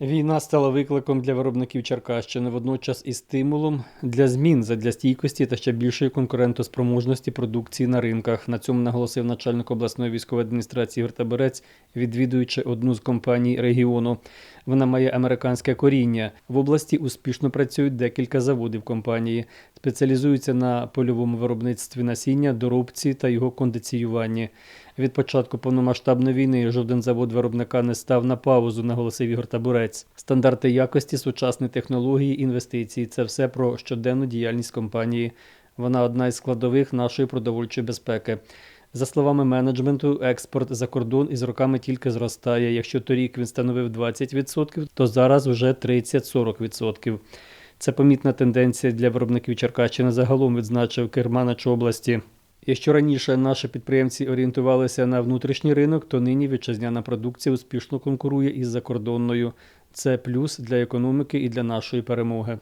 Війна стала викликом для виробників Черкащини, водночас і стимулом для змін задля стійкості та ще більшої конкурентоспроможності продукції на ринках. На цьому наголосив начальник обласної військової адміністрації Гертаберець, відвідуючи одну з компаній регіону. Вона має американське коріння. В області успішно працюють декілька заводів компанії, спеціалізуються на польовому виробництві насіння, доробці та його кондиціюванні. Від початку повномасштабної війни жоден завод виробника не став на паузу, наголосив Ігор Табурець. Стандарти якості, сучасні технології, інвестиції це все про щоденну діяльність компанії. Вона одна із складових нашої продовольчої безпеки. За словами менеджменту, експорт за кордон із роками тільки зростає. Якщо торік він становив 20%, то зараз вже 30-40%. Це помітна тенденція для виробників Черкащини загалом, відзначив Керманач області. Якщо раніше наші підприємці орієнтувалися на внутрішній ринок, то нині вітчизняна продукція успішно конкурує із закордонною. Це плюс для економіки і для нашої перемоги.